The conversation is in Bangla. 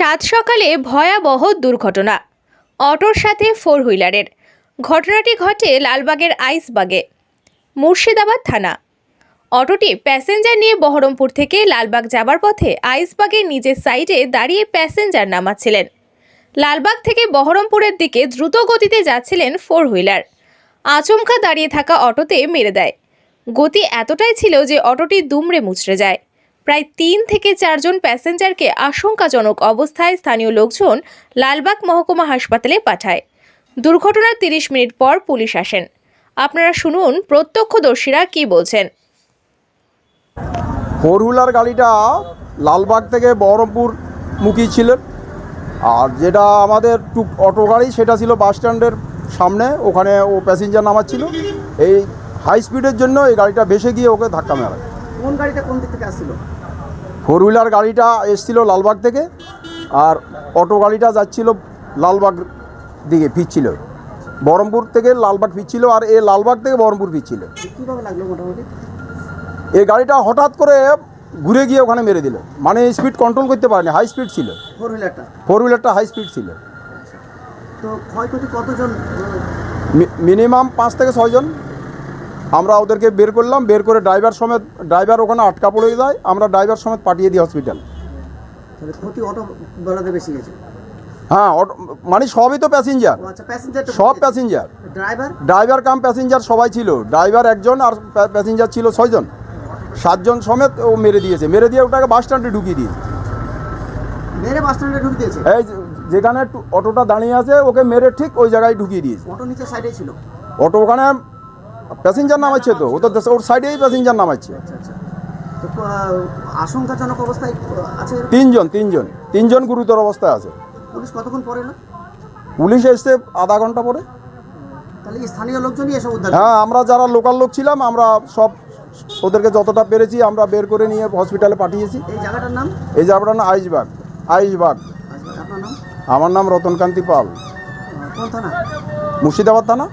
সাত সকালে ভয়াবহ দুর্ঘটনা। অটোর সাথে ফোর হুইলারের। ঘটনাটি ঘটে লালবাগের আইসবাগে, মুর্শিদাবাদ থানা। অটোটি প্যাসেঞ্জার নিয়ে বহরমপুর থেকে লালবাগ যাবার পথে আইসবাগের নিজের সাইডে দাঁড়িয়ে প্যাসেঞ্জার নামাচ্ছিলেন। লালবাগ থেকে বহরমপুরের দিকে দ্রুত গতিতে যাচ্ছিলেন ফোর হুইলার। আচমকা দাঁড়িয়ে থাকা অটোতে মেরে দেয়। গতি এতটাই ছিল যে অটোটি দুমড়ে মুচড়ে যায়। প্রায় তিন থেকে চারজন প্যাসেঞ্জারকে আশঙ্কাজনক অবস্থায় স্থানীয় লোকজন লালবাগ মহকুমা হাসপাতালে পাঠায়। দুর্ঘটনার তিরিশ মিনিট পর পুলিশ আসেন। আপনারা শুনুন প্রত্যক্ষদর্শীরা কি বলছেন। ফোর হুইলার গাড়িটা লালবাগ থেকে বহরমপুর মুখী ছিল আর যেটা আমাদের টু অটো গাড়ি সেটা ছিল বাস স্ট্যান্ডের সামনে ওখানে ও প্যাসেঞ্জার নামাচ্ছিল। এই হাই স্পিডের জন্য এই গাড়িটা ভেসে গিয়ে ওকে ধাক্কা মারা। কোন গাড়িটা কোন দিক থেকে আসছিল? ফোর হুইলার গাড়িটা এসছিল লালবাগ থেকে আর অটো গাড়িটা যাচ্ছিল লালবাগ দিকে ফিরছিল। বহরমপুর থেকে লালবাগ ফিরছিল আর এ লালবাগ থেকে বহরমপুর ফিরছিল। এই গাড়িটা হঠাৎ করে ঘুরে গিয়ে ওখানে মেরে দিল। মানে স্পিড কন্ট্রোল করতে পারেনি হাই স্পিড ছিল। ফোর হুইলারটা ফোর হুইলারটা হাই স্পিড ছিল। তো কতজন? মিনিমাম পাঁচ থেকে ছয়জন আমরা ওদেরকে বের করলাম বের করে ড্রাইভার সমেত ড্রাইভার ওখানে আটকা পড়ে যায় আমরা ড্রাইভার সমেত পাঠিয়ে দিই হসপিটাল হ্যাঁ অটো মানে সবই তো প্যাসেঞ্জার আচ্ছা সব passenger driver driver cum passenger সবাই ছিল। ড্রাইভার একজন আর প্যাসেঞ্জার ছিল ছয়জন। সাতজন সমেত ও মেরে দিয়েছে। মেরে দিয়ে ওটাকে বাস স্ট্যান্ডে ঢুকিয়ে দিয়েছে। মেরে বাস স্ট্যান্ডে ঢুকে দিয়েছে? এই যেখানে অটোটা দাঁড়িয়ে আছে ওকে মেরে ঠিক ওই জায়গায় ঢুকিয়ে দিয়েছে। অটো নিচে সাইডে ছিল? অটো ওখানে প্যাসেঞ্জার নামাচ্ছে তো ও তো ওর সাইডেই প্যাসেঞ্জার নামাচ্ছে আশঙ্কাজনক অবস্থায় আছে? তিনজন তিনজন। তিনজন গুরুতর অবস্থায় আছে। পুলিশ কতক্ষণ পরে এলো পুলিশ এসছে আধা ঘণ্টা পরে। হ্যাঁ আমরা যারা লোকাল লোক ছিলাম আমরা সব ওদেরকে যতটা পেরেছি আমরা বের করে নিয়ে হসপিটালে পাঠিয়েছি। এই জায়গাটার নাম? এই যে নাম আইসবাগ। আইসবাগ। আমার নাম রতনকান্তি পাল। মুর্শিদাবাদ থানা।